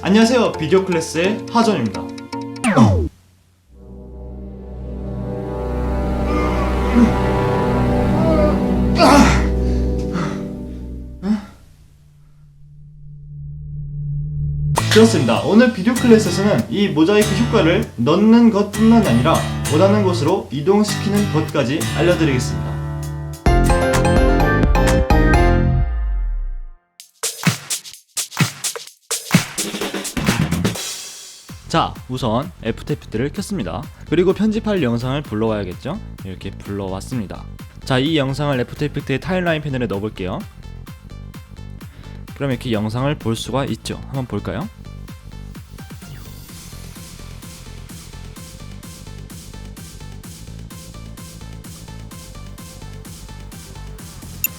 안녕하세요. 비디오 클래스의 하전입니다. 그렇습니다. 오늘 비디오 클래스에서는 이 모자이크 효과를 넣는 것뿐만 아니라 원하는 곳으로 이동시키는 것까지 알려드리겠습니다 자, 우선 애프터 이펙트를 켰습니다. 그리고 편집할 영상을 불러와야겠죠? 이렇게 불러왔습니다. 자, 이 영상을 애프터 이펙트의 타임라인 패널에 넣어볼게요. 그럼 이렇게 영상을 볼 수가 있죠. 한번 볼까요?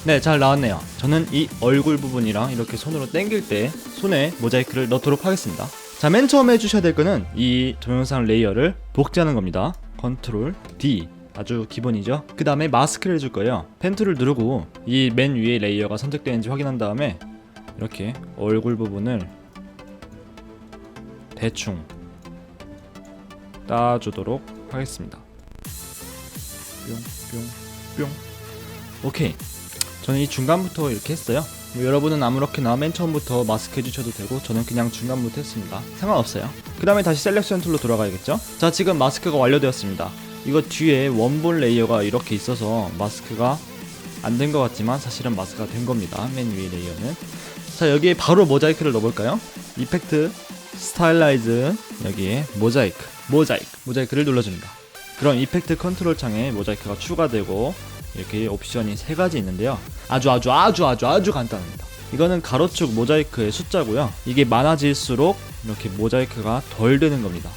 네, 잘 나왔네요. 저는 이 얼굴 부분이랑 이렇게 손으로 당길 때 손에 모자이크를 넣도록 하겠습니다. 자, 맨 처음에 해주셔야 될 거는 이 동영상 레이어를 복제하는 겁니다. 컨트롤 D. 아주 기본이죠. 그 다음에 마스크를 해줄 거예요. 펜 툴을 누르고 이 맨 위에 레이어가 선택되는지 확인한 다음에 이렇게 얼굴 부분을 대충 따주도록 하겠습니다. 뿅, 뿅, 뿅. 오케이. 저는 이 중간부터 이렇게 했어요. 뭐 여러분은 아무렇게나 맨 처음부터 마스크 해주셔도 되고 저는 그냥 중간부터 했습니다. 상관없어요. 그 다음에 다시 셀렉션 툴로 돌아가야겠죠? 자 지금 마스크가 완료되었습니다. 이거 뒤에 원본 레이어가 이렇게 있어서 마스크가 안 된 것 같지만 사실은 마스크가 된 겁니다. 맨 위에 레이어는. 자 여기에 바로 모자이크를 넣어볼까요? 이펙트, 스타일라이즈 여기에 모자이크, 모자이크, 모자이크를 눌러줍니다. 그럼 이펙트 컨트롤 창에 모자이크가 추가되고 이렇게 옵션이 세 가지 있는데요. 아주 아주 아주 아주 아주 간단합니다. 이거는 가로축 모자이크의 숫자고요. 이게 많아질수록 이렇게 모자이크가 덜 되는 겁니다.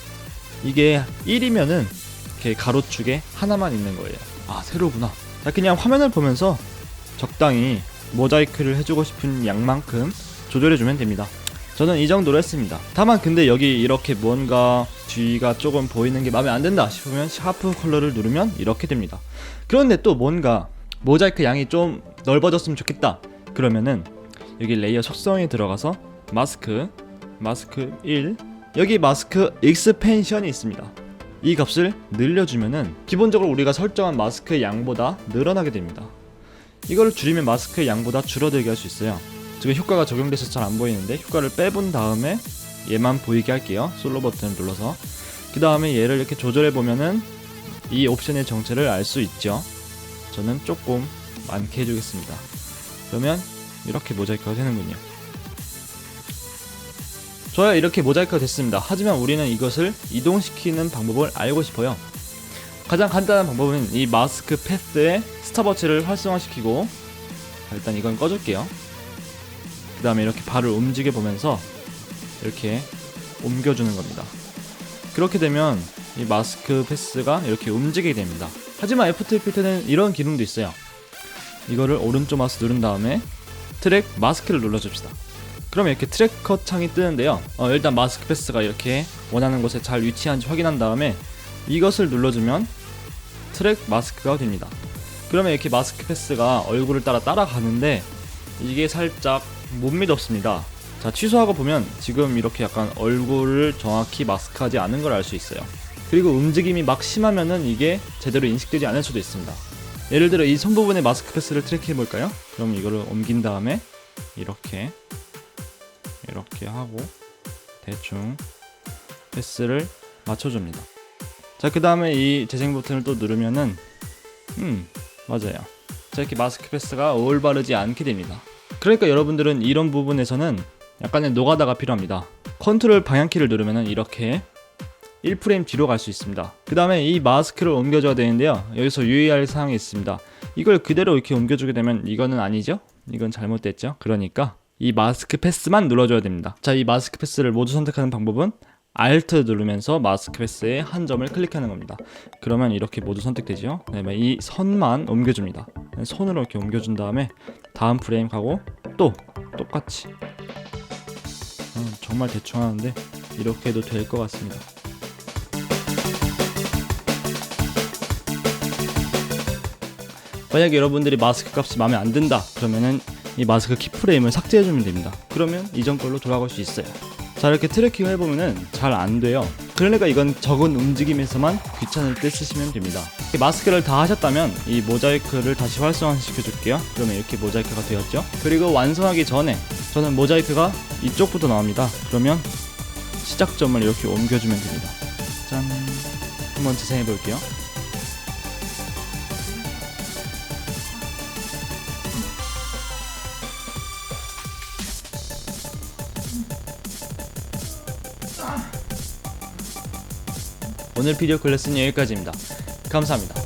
이게 1이면은 이렇게 가로축에 하나만 있는 거예요. 아 새로구나. 자 그냥 화면을 보면서 적당히 모자이크를 해주고 싶은 양만큼 조절해주면 됩니다. 저는 이 정도로 했습니다. 다만 근데 여기 이렇게 뭔가 뒤가 조금 보이는 게 마음에 안 든다 싶으면 샤프 컬러를 누르면 이렇게 됩니다. 그런데 또 뭔가 모자이크 양이 좀 넓어졌으면 좋겠다. 그러면은 여기 레이어 속성에 들어가서 마스크, 마스크 1 여기 마스크 익스펜션이 있습니다. 이 값을 늘려주면은 기본적으로 우리가 설정한 마스크의 양보다 늘어나게 됩니다. 이거를 줄이면 마스크의 양보다 줄어들게 할 수 있어요. 지금 효과가 적용돼서 잘 안 보이는데 효과를 빼본 다음에 얘만 보이게 할게요. 솔로 버튼을 눌러서 그 다음에 얘를 이렇게 조절해 보면은 이 옵션의 정체를 알 수 있죠. 저는 조금 많게 해주겠습니다. 그러면 이렇게 모자이크가 되는군요. 좋아요 이렇게 모자이크가 됐습니다. 하지만 우리는 이것을 이동시키는 방법을 알고 싶어요. 가장 간단한 방법은 이 마스크 패스에 스탑워치를 활성화시키고 자, 일단 이건 꺼줄게요. 그 다음에 이렇게 발을 움직여 보면서 이렇게 옮겨주는 겁니다. 그렇게 되면 이 마스크 패스가 이렇게 움직이게 됩니다. 하지만 애프터 이펙트는 이런 기능도 있어요. 이거를 오른쪽 마우스 누른 다음에 트랙 마스크를 눌러줍시다. 그럼 이렇게 트래커 창이 뜨는데요. 어, 일단 마스크 패스가 이렇게 원하는 곳에 잘 위치한지 확인한 다음에 이것을 눌러주면 트랙 마스크가 됩니다. 그러면 이렇게 마스크 패스가 얼굴을 따라 따라가는데 이게 살짝 못 믿었습니다. 자 취소하고 보면 지금 이렇게 약간 얼굴을 정확히 마스크하지 않은 걸 알 수 있어요. 그리고 움직임이 막 심하면은 이게 제대로 인식되지 않을 수도 있습니다. 예를 들어 이 손 부분의 마스크 패스를 트랙해 볼까요? 그럼 이거를 옮긴 다음에 이렇게 이렇게 하고 대충 패스를 맞춰줍니다. 자 그 다음에 이 재생 버튼을 또 누르면은 음 맞아요. 자 이렇게 마스크 패스가 올바르지 않게 됩니다. 그러니까 여러분들은 이런 부분에서는 약간의 노가다가 필요합니다. 컨트롤 방향키를 누르면은 이렇게 1프레임 뒤로 갈 수 있습니다. 그 다음에 이 마스크를 옮겨줘야 되는데요. 여기서 유의할 사항이 있습니다. 이걸 그대로 이렇게 옮겨주게 되면 이거는 아니죠? 이건 잘못됐죠? 그러니까 이 마스크 패스만 눌러줘야 됩니다. 자, 이 마스크 패스를 모두 선택하는 방법은 Alt 누르면서 마스크 패스의 한 점을 클릭하는 겁니다. 그러면 이렇게 모두 선택되죠. 그다음에 이 선만 옮겨줍니다. 손으로 이렇게 옮겨준 다음에 다음 프레임 가고 또 똑같이 음, 정말 대충 하는데 이렇게 해도 될 것 같습니다. 만약에 여러분들이 마스크 값이 마음에 안 든다 그러면은 이 마스크 키프레임을 삭제해주면 됩니다. 그러면 이전 걸로 돌아갈 수 있어요. 자 이렇게 트래킹 해보면은 잘 안 돼요 그러니까 이건 적은 움직임에서만 귀찮을 때 쓰시면 됩니다. 마스크를 다 하셨다면 이 모자이크를 다시 활성화시켜 줄게요. 그러면 이렇게 모자이크가 되었죠? 그리고 완성하기 전에 저는 모자이크가 이쪽부터 나옵니다. 그러면 시작점을 이렇게 옮겨주면 됩니다. 짠! 한번 재생해 볼게요 오늘 비디오 클래스는 여기까지입니다. 감사합니다